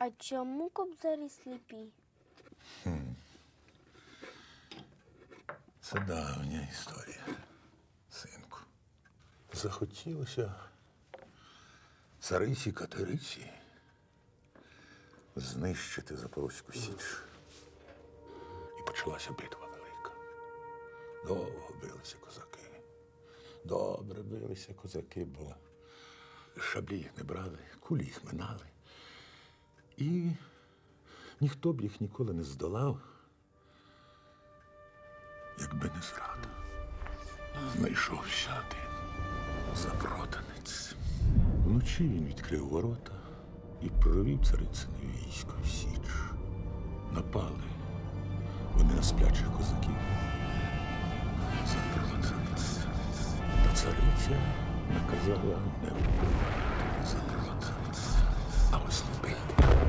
А чому кобзарі сліпі? Це давня історія, синку. Захотілося цариці Катериці знищити Запорозьку Січ. І почалася битва велика. Довго билися козаки. Добре билися козаки, бо шаблі їх не брали, кулі їх минали. І ніхто б їх ніколи не здолав, якби не зрада. Знайшовся один запроданець. Вночі він відкрив ворота і провів царицине військо в Січ. Напали вони на сплячих козаків. Запроданець. Та цариця наказала не.